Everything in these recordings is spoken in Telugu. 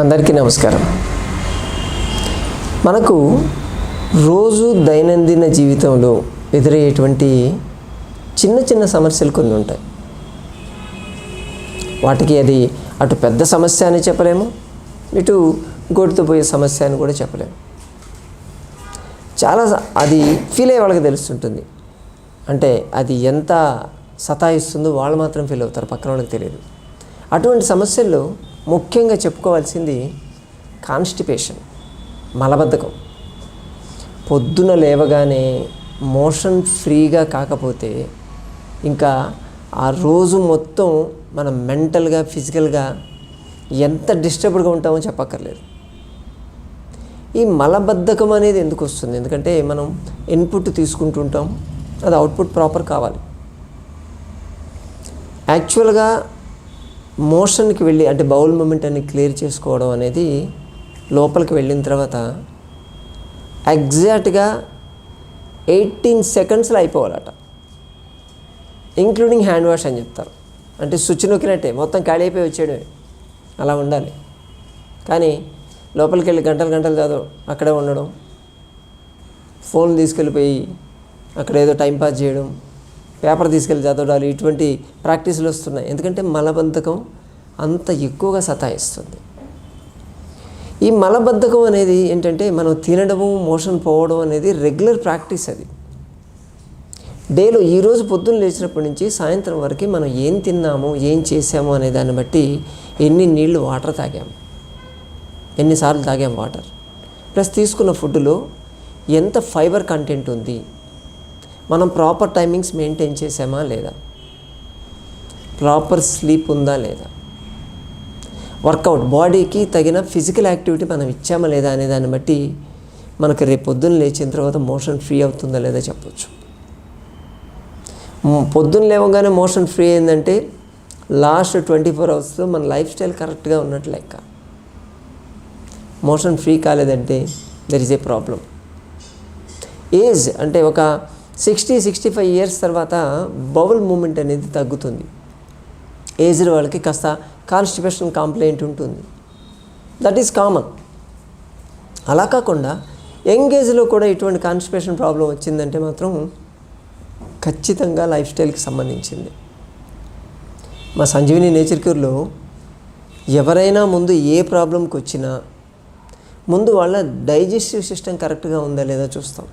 అందరికీ నమస్కారం. మనకు రోజు దైనందిన జీవితంలో ఎదురయ్యేటువంటి చిన్న చిన్న సమస్యలు కొన్ని ఉంటాయి. వాటికి అది అటు పెద్ద సమస్య అని చెప్పలేము ఇటు గోటితో సమస్య అని కూడా చెప్పలేము. చాలా అది ఫీల్ అయ్యే వాళ్ళకి తెలుస్తుంటుంది. అంటే అది ఎంత సతాయిస్తుందో వాళ్ళు మాత్రం ఫీల్ అవుతారు పక్కన వాళ్ళకి తెలియదు. అటువంటి సమస్యల్లో ముఖ్యంగా చెప్పుకోవాల్సింది కాన్స్టిపేషన్ మలబద్ధకం. పొద్దున లేవగానే మోషన్ ఫ్రీగా కాకపోతే ఇంకా ఆ రోజు మొత్తం మనం మెంటల్గా ఫిజికల్గా ఎంత డిస్టర్బ్డ్గా ఉంటామో చెప్పక్కర్లేదు. ఈ మలబద్ధకం అనేది ఎందుకు వస్తుంది? ఎందుకంటే మనం ఇన్పుట్ తీసుకుంటుంటాం అది అవుట్పుట్ ప్రాపర్ కావాలి. యాక్చువల్గా మోషన్కి వెళ్ళి అంటే బౌల్ మూమెంట్ అని క్లియర్ చేసుకోవడం అనేది లోపలికి వెళ్ళిన తర్వాత ఎగ్జాక్ట్గా ఎయిటీన్ సెకండ్స్లో అయిపోవాలట. ఇంక్లూడింగ్ హ్యాండ్ వాష్ అని చెప్తారు. అంటే స్విచ్ నొక్కినట్టే మొత్తం ఖాళీ అయిపోయి వచ్చేయడమే. అలా ఉండాలి. కానీ లోపలికి వెళ్ళి గంటలు గంటలు కాదు అక్కడే ఉండడం ఫోన్ తీసుకెళ్ళిపోయి అక్కడ ఏదో టైంపాస్ చేయడం పేపర్ తీసుకెళ్ళి చదవడాలు ఇటువంటి ప్రాక్టీసులు వస్తున్నాయి. ఎందుకంటే మలబద్ధకం అంత ఎక్కువగా సతాయిస్తుంది. ఈ మలబద్ధకం అనేది ఏంటంటే మనం తినడము మోషన్ పోవడం అనేది రెగ్యులర్ ప్రాక్టీస్ అది. డేలో ఈరోజు పొద్దున్న లేచినప్పటి నుంచి సాయంత్రం వరకు మనం ఏం తిన్నాము ఏం చేసాము అనే దాన్ని బట్టి ఎన్ని నీళ్ళు వాటర్ తాగాము. ఎన్నిసార్లు తాగాం వాటర్. ప్లస్ తీసుకున్న ఫుడ్లో ఎంత ఫైబర్ కంటెంట్ ఉంది మనం ప్రాపర్ టైమింగ్స్ మెయింటైన్ చేసామా లేదా? ప్రాపర్ స్లీప్ ఉందా లేదా? వర్కౌట్ బాడీకి తగిన ఫిజికల్ యాక్టివిటీ మనం ఇచ్చామా లేదా అనే దాన్ని బట్టి మనకు రేపు పొద్దున్న లేచిన తర్వాత మోషన్ ఫ్రీ అవుతుందా లేదా చెప్పొచ్చు. పొద్దున్న లేవగానే మోషన్ ఫ్రీ అయిందంటే లాస్ట్ ట్వంటీ ఫోర్ అవర్స్లో మన లైఫ్ స్టైల్ కరెక్ట్గా ఉన్నట్టు లెక్క. Motion free కాలేదంటే there is a problem age అంటే ఒక సిక్స్టీ సిక్స్టీ ఫైవ్ ఇయర్స్ తర్వాత బౌల్ మూమెంట్ అనేది తగ్గుతుంది. ఏజ్డ్ వాళ్ళకి కాస్త కాన్స్టిపేషన్ కంప్లైంట్ ఉంటుంది. దట్ ఈస్ కామన్ అలా కాకుండా యంగ్ ఏజ్లో కూడా ఇటువంటి కాన్స్టిపేషన్ ప్రాబ్లం వచ్చిందంటే మాత్రం ఖచ్చితంగా లైఫ్ స్టైల్కి సంబంధించింది. మా సంజీవిని నేచర్ క్యూర్లో ఎవరైనా ముందు ఏ ప్రాబ్లంకి వచ్చినా ముందు వాళ్ళ డైజెస్టివ్ సిస్టమ్ కరెక్ట్గా ఉందా లేదా చూస్తాం.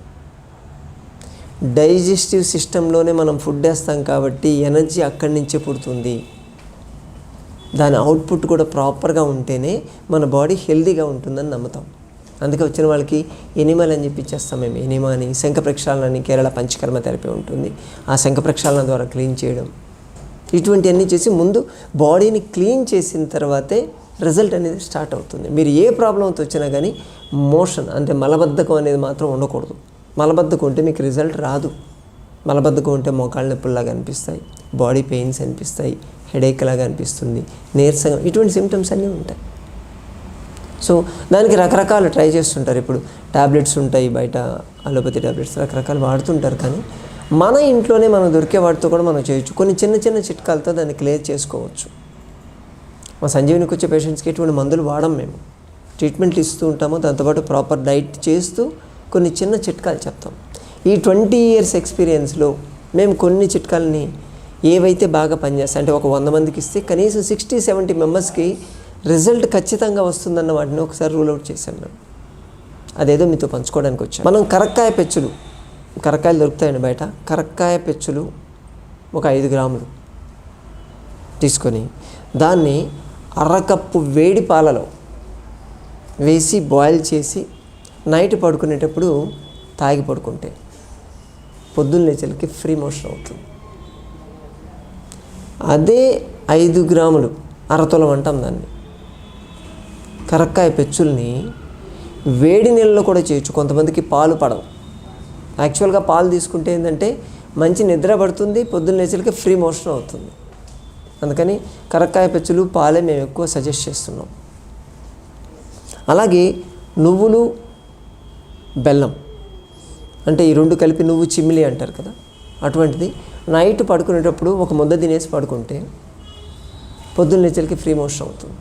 డైజెస్టివ్ సిస్టంలోనే మనం ఫుడ్ వేస్తాం కాబట్టి ఎనర్జీ అక్కడి నుంచే పుడుతుంది. దాని అవుట్పుట్ కూడా ప్రాపర్గా ఉంటేనే మన బాడీ హెల్దీగా ఉంటుందని నమ్ముతాం. అందుకే వచ్చిన వాళ్ళకి ఎనిమల్ అని చెప్పి మేము. ఎనిమా అని శంఖ ప్రక్షాళన అని కేరళ పంచకర్మ థెరపీ ఉంటుంది. ఆ శంఖ ప్రక్షాళన ద్వారా క్లీన్ చేయడం. ఇటువంటివన్నీ చేసి ముందు బాడీని క్లీన్ చేసిన తర్వాతే రిజల్ట్ అనేది స్టార్ట్ అవుతుంది. మీరు ఏ ప్రాబ్లంతో వచ్చినా కానీ మోషన్ అంటే మలబద్ధకం అనేది మాత్రం ఉండకూడదు. మలబద్ధకం ఉంటే మీకు రిజల్ట్ రాదు. మలబద్ధకం ఉంటే మోకాళ్ళ నొప్పుల్లాగా అనిపిస్తాయి. బాడీ పెయిన్స్ అనిపిస్తాయి. హెడేక్ లాగా అనిపిస్తుంది. నీరసంగా ఇటువంటి సిమ్టమ్స్ అన్నీ ఉంటాయి. సో దానికి రకరకాలు ట్రై చేస్తుంటారు. ఇప్పుడు టాబ్లెట్స్ ఉంటాయి బయట అలోపతి టాబ్లెట్స్ రకరకాలు వాడుతుంటారు కానీ మన ఇంట్లోనే మనం దొరికే వాటితో కూడా మనం చేయొచ్చు. కొన్ని చిన్న చిన్న చిట్కాలతో దాన్ని క్లియర్ చేసుకోవచ్చు. మా సంజీవినికి వచ్చే పేషెంట్స్కి ఎటువంటి మందులు వాడం మేము. ట్రీట్మెంట్లు ఇస్తూ ఉంటాము. దాంతోపాటు ప్రాపర్ డైట్ చేస్తూ కొన్ని చిన్న చిట్కాలు చెప్తాం. ఈ ట్వంటీ ఇయర్స్ ఎక్స్పీరియన్స్లో మేము కొన్ని చిట్కాలని ఏవైతే బాగా పనిచేస్తాయి అంటే ఒక వంద మందికి ఇస్తే కనీసం సిక్స్టీ సెవెంటీ మెంబర్స్కి రిజల్ట్ ఖచ్చితంగా వస్తుందన్న వాటిని ఒకసారి రూల్ అవుట్ చేశాను మేము. అదేదో మీతో పంచుకోవడానికి వచ్చాను. మనం కరక్కాయ పెచ్చులు కరక్కాయలు దొరుకుతాయండి బయట. కరక్కాయ పెచ్చులు ఒక ఐదు గ్రాములు తీసుకొని దాన్ని అరకప్పు వేడి పాలలో వేసి బాయిల్ చేసి నైట్ పడుకునేటప్పుడు తాగి పడుకుంటే పొద్దున్న లేచలకి ఫ్రీ మోషన్ అవుతుంది. అదే ఐదు గ్రాములు అరతులం అంటాం దాన్ని కరక్కాయ పెచ్చుల్ని వేడి నీళ్ళలో కూడా చేయొచ్చు. కొంతమందికి పాలు పడవు. యాక్చువల్గా పాలు తీసుకుంటే ఏంటంటే మంచి నిద్ర పడుతుంది పొద్దున్న లేచలకి ఫ్రీ మోషన్ అవుతుంది. అందుకని కరక్కాయ పెచ్చులు పాలే మేము ఎక్కువ సజెస్ట్ చేస్తున్నాం. అలాగే నువ్వులు బెల్లం. అంటే ఈ రెండు కలిపి నువ్వు చిమ్మిలి అంటారు కదా అటువంటిది. నైట్ పడుకునేటప్పుడు ఒక ముద్ద తినేసి పడుకుంటే పొద్దున్న లేచలకి ఫ్రీ మోషన్ అవుతుంది.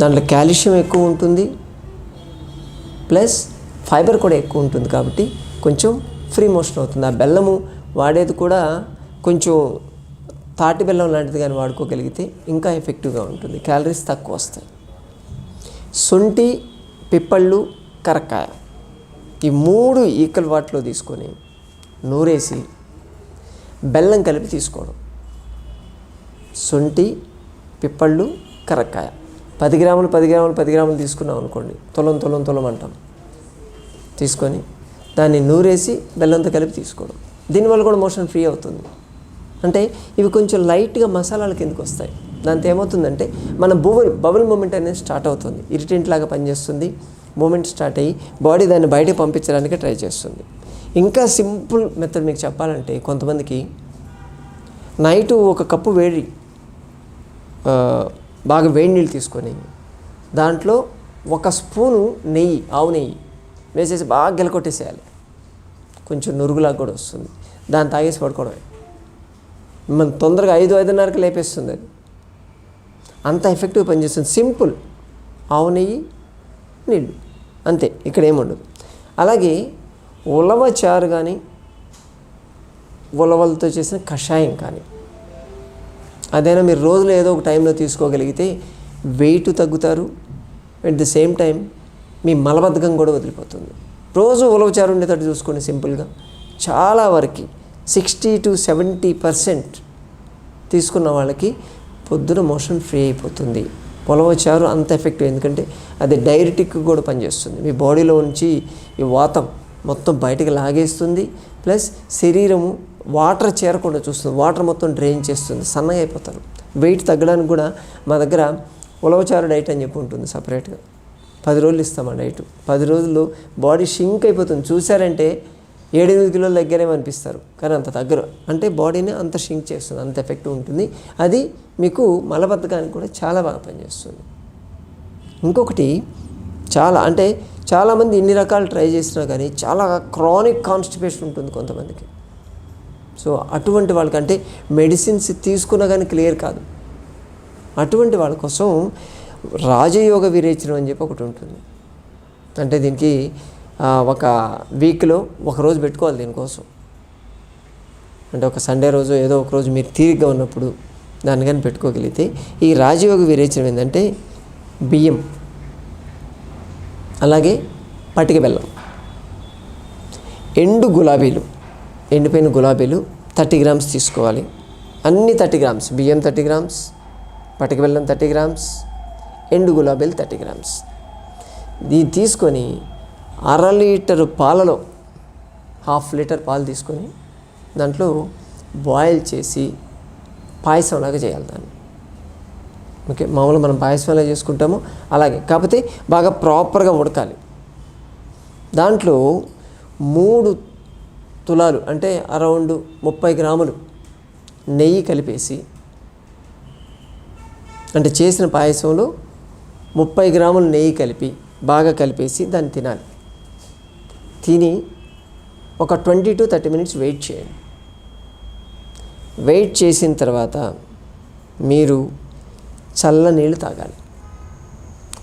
దాంట్లో కాల్షియం ఎక్కువ ఉంటుంది. ప్లస్ ఫైబర్ కూడా ఎక్కువ ఉంటుంది కాబట్టి కొంచెం ఫ్రీ మోషన్ అవుతుంది. ఆ బెల్లము వాడేది కూడా కొంచెం తాటి బెల్లం లాంటిది కానీ వాడుకోగలిగితే ఇంకా ఎఫెక్టివ్గా ఉంటుంది. క్యాలరీస్ తక్కువ వస్తాయి. శొంఠి పిప్పళ్ళు కరక్కాయ ఈ మూడు ఈక్వల్ వాటిలో తీసుకొని నూరేసి బెల్లం కలిపి తీసుకోవడం. శొంఠి పిప్పళ్ళు కరక్కాయ పది గ్రాములు పది గ్రాములు పది గ్రాములు తీసుకున్నాం అనుకోండి. తులం తులం తులం అంటాం. తీసుకొని దాన్ని నూరేసి బెల్లంతో కలిపి తీసుకోవడం. దీనివల్ల కూడా మోషన్ ఫ్రీ అవుతుంది. అంటే ఇవి కొంచెం లైట్గా మసాలాల కిందకి వస్తాయి. దాంతో ఏమవుతుందంటే మన బువల్ బబుల్ మూమెంట్ అనేది స్టార్ట్ అవుతుంది. ఇరిటెంట్ లాగా పనిచేస్తుంది. మూమెంట్ స్టార్ట్ అయ్యి బాడీ దాన్ని బయటకు పంపించడానికి ట్రై చేస్తుంది. ఇంకా సింపుల్ మెథడ్ మీకు చెప్పాలంటే కొంతమందికి నైటు ఒక కప్పు వేడి బాగా వేడి నీళ్ళు తీసుకొని దాంట్లో ఒక స్పూను నెయ్యి ఆవు నెయ్యి వేసేసి బాగా గెలకొట్టేసేయాలి కొంచెం నురుగులాగా కూడా వస్తుంది. దాన్ని తాగేసి పడుకోవడమే. మనం తొందరగా ఐదు ఐదున్నరకు లేపేస్తుంది. అది అంత ఎఫెక్టివ్ పనిచేస్తుంది సింపుల్. ఆవు నెయ్యి నీళ్ళు. అంతే. ఇక్కడ ఏముండదు అలాగే ఉలవ చారు కానీ ఉలవలతో చేసిన కషాయం కానీ అదైనా మీరు రోజులో ఏదో ఒక టైంలో తీసుకోగలిగితే వెయిట్ తగ్గుతారు. అట్ ది సేమ్ టైం మీ మలబద్ధకం కూడా వదిలిపోతుంది. రోజు ఉలవచారు ఉండేటట్టు చూసుకోండి సింపుల్గా. చాలా వరకు సిక్స్టీ టు సెవెంటీ పర్సెంట్ తీసుకున్న వాళ్ళకి పొద్దున మోషన్ ఫ్రీ అయిపోతుంది. పొలవచారు అంత ఎఫెక్టివ్ ఎందుకంటే అది డైరెటిక్ కూడా పనిచేస్తుంది. మీ బాడీలో నుంచి ఈ వాతం మొత్తం బయటకు లాగేస్తుంది. ప్లస్ శరీరము వాటర్ చేరకుండా చూస్తుంది. వాటర్ మొత్తం డ్రైన్ చేస్తుంది. సన్నగా అయిపోతారు. వెయిట్ తగ్గడానికి కూడా మా దగ్గర ఉలవచారు డైట్ అని చెప్పి ఉంటుంది సపరేట్గా పది రోజులు ఇస్తాం ఆ డైట్. పది రోజులు బాడీ షింక్ అయిపోతుంది. చూసారంటే ఏడెనిమిది కిలోల దగ్గరే అనిపిస్తారు. కానీ అంత తగ్గరు అంటే బాడీని అంత షింక్ చేస్తుంది అంత ఎఫెక్టివ్ ఉంటుంది. అది మీకు మలబద్ధకానికి కూడా చాలా బాగా పనిచేస్తుంది. ఇంకొకటి చాలా అంటే చాలామంది ఇన్ని రకాలు ట్రై చేసినా కానీ చాలా క్రానిక్ కాన్స్టిపేషన్ ఉంటుంది కొంతమందికి. సో అటువంటి వాళ్ళకంటే మెడిసిన్స్ తీసుకున్నా కానీ క్లియర్ కాదు. అటువంటి వాళ్ళ కోసం రాజయోగ విరేచనం అని చెప్పి ఒకటి ఉంటుంది. అంటే దీనికి ఒక వీక్లో ఒక రోజు పెట్టుకోవాలి దీనికోసం. అంటే ఒక సండే రోజు ఏదో ఒక రోజు మీరు తీరిగ్గా ఉన్నప్పుడు దాన్ని కానీ పెట్టుకోగలిగితే ఈ రాజయోగ విరేచనం ఏంటంటే బియ్యం అలాగే పటిక బెల్లం ఎండు గులాబీలు ఎండిపోయిన గులాబీలు థర్టీ గ్రామ్స్ తీసుకోవాలి. అన్ని థర్టీ గ్రామ్స్ బియ్యం థర్టీ గ్రామ్స్ పటిక బెల్లం థర్టీ గ్రామ్స్ ఎండు గులాబీలు థర్టీ గ్రామ్స్. ఇది తీసుకొని అర లీటరు పాలలో హాఫ్ లీటర్ పాలు తీసుకొని దాంట్లో బాయిల్ చేసి పాయసంలాగా చేయాలి దాన్ని. ఓకే మామూలుగా మనం పాయసం ఎలా చేసుకుంటామో. అలాగే కాకపోతే బాగా ప్రాపర్గా ఉడకాలి. దాంట్లో మూడు తులాలు అంటే అరౌండ్ ముప్పై గ్రాములు నెయ్యి కలిపేసి అంటే చేసిన పాయసంలో ముప్పై గ్రాములు నెయ్యి కలిపి బాగా కలిపేసి దాన్ని తినాలి. తిని ఒక twenty to thirty minutes wait చేయండి. వెయిట్ చేసిన తర్వాత మీరు చల్ల నీళ్ళు తాగాలి.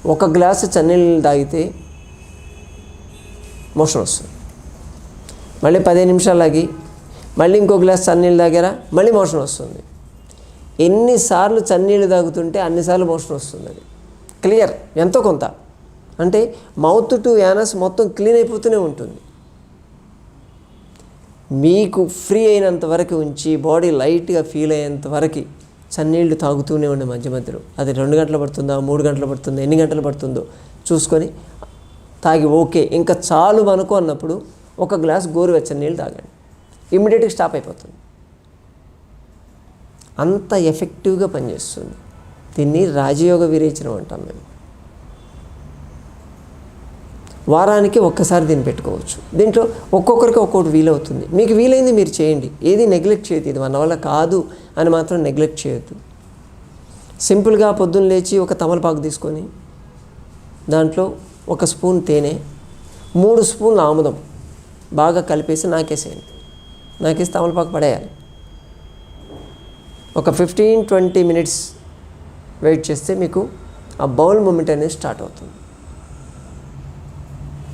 ఒక గ్లాసు చన్నీళ్ళు తాగితే మోషన్ వస్తుంది. మళ్ళీ పదిహేను నిమిషాలు ఆగి మళ్ళీ ఇంకో గ్లాస్ చన్నీళ్ళు తాగారా మళ్ళీ మోషన్ వస్తుంది. ఎన్నిసార్లు చన్నీళ్ళు తాగుతుంటే అన్నిసార్లు మోషన్ వస్తుంది అది. క్లియర్? ఎంతో కొంత. అంటే మౌత్ టు యానస్ మొత్తం క్లీన్ అయిపోతూనే ఉంటుంది. మీకు ఫ్రీ అయినంత వరకు ఉంచి బాడీ లైట్గా ఫీల్ అయ్యేంత వరకు చన్నీళ్ళు తాగుతూనే ఉండే మధ్య మధ్యలో. అది రెండు గంటలు పడుతుందా మూడు గంటలు పడుతుందా ఎన్ని గంటలు పడుతుందో చూసుకొని తాగి ఓకే. ఇంకా చాలు మనకు అన్నప్పుడు ఒక గ్లాస్ గోరువెచ్చని నీళ్ళు తాగండి. ఇమ్మీడియట్గా స్టాప్ అయిపోతుంది. అంత ఎఫెక్టివ్గా పనిచేస్తుంది. దీన్ని రాజయోగ విరేచనం అంటాం మేము. వారానికి ఒక్కసారి దీన్ని పెట్టుకోవచ్చు. దీంట్లో ఒక్కొక్కరికి ఒక్కొక్కటి వీలవుతుంది. మీకు వీలైంది మీరు చేయండి. ఏది నెగ్లెక్ట్ చేయదు. ఇది మన వల్ల కాదు అని మాత్రం నెగ్లెక్ట్ చేయొద్దు. సింపుల్గా పొద్దున్న లేచి ఒక తమలపాకు తీసుకొని దాంట్లో ఒక స్పూన్ తేనె మూడు స్పూన్లు ఆముదం బాగా కలిపేసి నాకేసేయండి. నాకేసి తమలపాకు పడేయాలి. ఒక ఫిఫ్టీన్ ట్వంటీ మినిట్స్ వెయిట్ చేస్తే మీకు ఆ బౌల్ మూమెంట్ అనేది స్టార్ట్ అవుతుంది.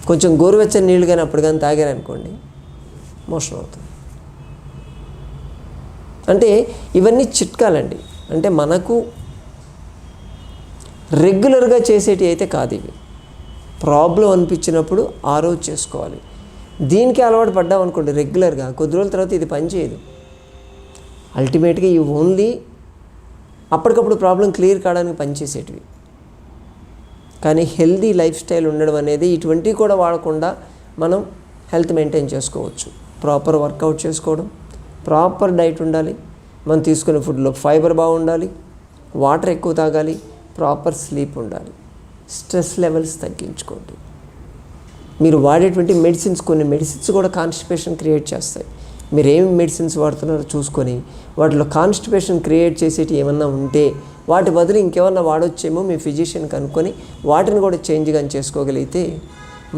కొంచెం గోరువెచ్చని నీళ్ళు కానీ అప్పుడు కానీ తాగారనుకోండి మోషన్ అవుతుంది. అంటే ఇవన్నీ చిట్కాలండి. అంటే మనకు రెగ్యులర్గా చేసేటి అయితే కాదు ఇవి. ప్రాబ్లం అనిపించినప్పుడు ఆ రోజు చేసుకోవాలి. దీనికి అలవాటు పడ్డాం అనుకోండి రెగ్యులర్గా కొద్ది రోజుల తర్వాత ఇది పనిచేయదు అల్టిమేట్గా ఇవి ఓన్లీ అప్పటికప్పుడు ప్రాబ్లం క్లియర్ కావడానికి పనిచేసేటివి. కానీ హెల్దీ లైఫ్ స్టైల్ ఉండడం అనేది ఇటువంటివి కూడా వాడకుండా మనం హెల్త్ మెయింటైన్ చేసుకోవచ్చు. ప్రాపర్ వర్కౌట్ చేసుకోవడం ప్రాపర్ డైట్ ఉండాలి మనం తీసుకునే ఫుడ్లో ఫైబర్ బాగుండాలి వాటర్ ఎక్కువ తాగాలి ప్రాపర్ స్లీప్ ఉండాలి. స్ట్రెస్ లెవెల్స్ తగ్గించుకోండి. మీరు వాడేటువంటి మెడిసిన్స్ కొన్ని మెడిసిన్స్ కూడా కాన్స్టిపేషన్ క్రియేట్ చేస్తాయి. మీరు ఏమి మెడిసిన్స్ వాడుతున్నారో చూసుకొని వాటిలో కాన్స్టిపేషన్ క్రియేట్ చేసేటి ఏమన్నా ఉంటే వాటి బదులు ఇంకేమన్నా వాడొచ్చేమో మీ ఫిజిషియన్ కనుక్కొని వాటిని కూడా చేంజ్ కానీ చేసుకోగలిగితే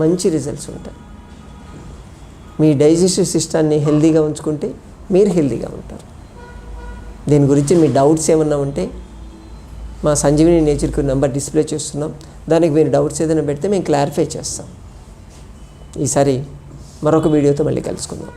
మంచి రిజల్ట్స్ ఉంటాయి. మీ డైజెస్టివ్ సిస్టాన్ని హెల్దీగా ఉంచుకుంటే మీరు హెల్తీగా ఉంటారు. దీని గురించి మీ డౌట్స్ ఏమన్నా ఉంటే మా సంజీవిని నేచర్కి నెంబర్ డిస్ప్లే చేస్తున్నాం. దానికి మీరు డౌట్స్ ఏదైనా పెడితే మేము క్లారిఫై చేస్తాం. ఈసారి మరొక వీడియోతో మళ్ళీ కలుసుకుందాం.